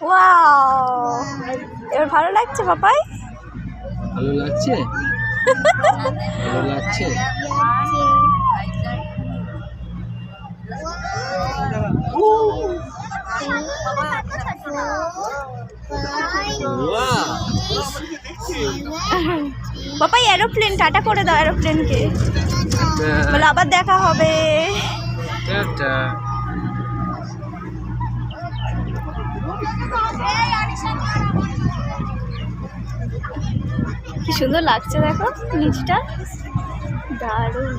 Wow এবার ভালো লাগছে পাপাই? ভালো লাগছে? ভালো লাগছে! পাপাই এরোপ্লেন টাটা করে দাও এরোপ্লেনকে বলে আবার দেখা হবে। কি সুন্দর লাগছে দেখো নিচটা দারুণ।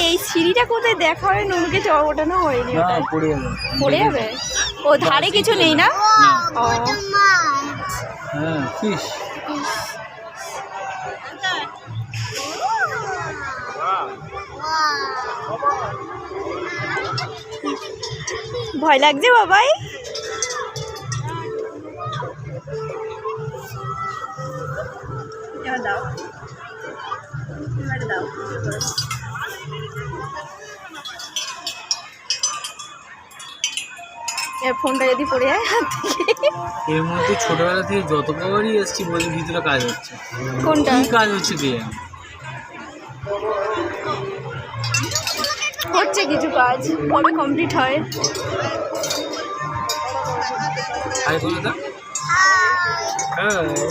এই সিঁড়িটা কোথায় দেখা হয় নুনকে চড় ওঠানো হয়নি পড়ে যাবে। ও ধারে কিছু নেই না? ও। হ্যাঁ ভয় লাগছে বাবাই? এবার দাও। দাও। ফোনটা যদি পড়ে যায় হাত থেকে। এর মধ্যে ছোটবেলা থেকে যত কবারই এসছি বলে ভিতরে কাজ হচ্ছে। কোনটা? কি কাজ হচ্ছে জানে? হচ্ছে কিছু কাজ কবে কমপ্লিট হয়।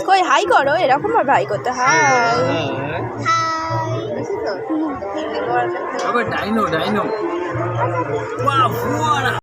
কই হাই করো এরকম ভাবে হাই করতে হাই হ্যাঁ ডাইনো ডাইনো